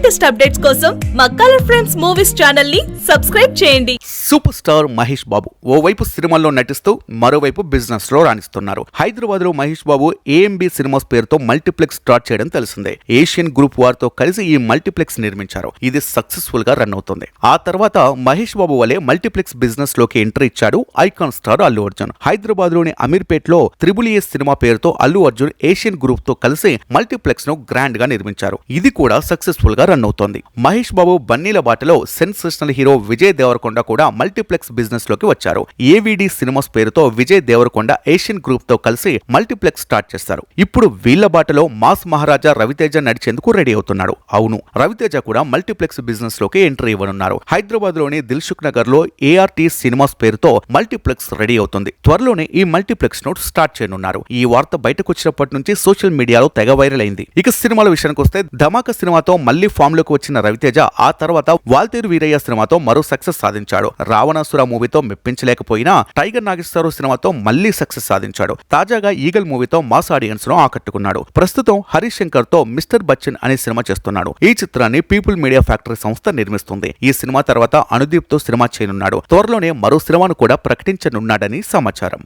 Latest updates కోసం మా colour friends movies ఛానల్ని సబ్స్క్రైబ్ చేయండి. సూపర్ స్టార్ మహేష్ బాబు ఓవైపు సినిమాల్లో నటిస్తూ మరోవైపు బిజినెస్లో రాణిస్తున్నారు. హైదరాబాద్లో మహేష్ బాబు ఏఎంబి సినిమాస్ పేరుతో మల్టీప్లెక్స్ స్టార్ట్ చేయడం తెలిసిందే. ఏషియన్ గ్రూప్ వారితో కలిసి ఈ మల్టీప్లెక్స్ నిర్మించారు. ఇది సక్సెస్ఫుల్గా రన్ అవుతుంది. ఆ తర్వాత మహేష్ బాబు వలె మల్టీప్లెక్స్ బిజినెస్లోకి ఎంట్రీ ఇచ్చాడు ఐకాన్ స్టార్ అల్లు అర్జున్. హైదరాబాద్లోని అమీర్పేట్లో త్రిబుల్ ఏ సినిమా పేరుతో అల్లు అర్జున్ ఏషియన్ గ్రూప్తో కలిసి మల్టీప్లెక్స్ను గ్రాండ్గా నిర్మించారు. ఇది కూడా సక్సెస్ఫుల్గా రన్ అవుతోంది మహేష్ బాబు బన్నీల బాటలో సెన్సేషనల్ హీరో విజయ్ దేవరకొండ కూడా మల్టీప్లెక్స్ బిజినెస్లోకి వచ్చారు. ఏవిడి సినిమాస్ పేరుతో విజయ్ దేవరకొండ ఏషియన్ గ్రూప్తో కలిసి మల్టీప్లెక్స్ స్టార్ట్ చేస్తారు. ఇప్పుడు వీళ్ళ బాటలో మాస్ మహారాజా రవితేజ నడిచేందుకు రెడీ అవుతున్నాడు. అవును రవితేజ కూడా మల్టీప్లెక్స్ బిజినెస్లోకి ఎంట్రీ ఇవ్వనున్నారు. హైదరాబాద్లోని దిల్సుఖ్ నగర్లో ఏఆర్టీ సినిమాస్ పేరుతో మల్టీప్లెక్స్ రెడీ అవుతుంది. త్వరలోనే ఈ మల్టీప్లెక్స్ నోట్ స్టార్ట్ చేయనున్నారు. ఈ వార్త బయటకు వచ్చినప్పటి నుంచి సోషల్ మీడియాలో తెగ వైరల్ అయింది. ఇక సినిమాల విషయానికి వస్తే ధమాకా సినిమాతో మళ్ళీ ఫామ్లోకి వచ్చిన రవితేజ ఆ తర్వాత వాల్తేరు వీరయ్య సినిమాతో మరో సక్సెస్ సాధించాడు. రావణాసుర మూవీతో మెప్పించలేకపోయినా టైగర్ నాగేశ్వరరావు సినిమాతో మళ్ళీ సక్సెస్ సాధించాడు. తాజాగా ఈగల్ మూవీతో మాస్ ఆడియన్స్ను ఆకట్టుకున్నాడు. ప్రస్తుతం హరీష్ శంకర్తో మిస్టర్ బచ్చన్ అనే సినిమా చేస్తున్నాడు. ఈ చిత్రాన్ని పీపుల్ మీడియా ఫ్యాక్టరీ సంస్థ నిర్మిస్తుంది. ఈ సినిమా తర్వాత అనుదీప్తో సినిమా చేయనున్నాడు. త్వరలోనే మరో సినిమాను కూడా ప్రకటించనున్నాడని సమాచారం.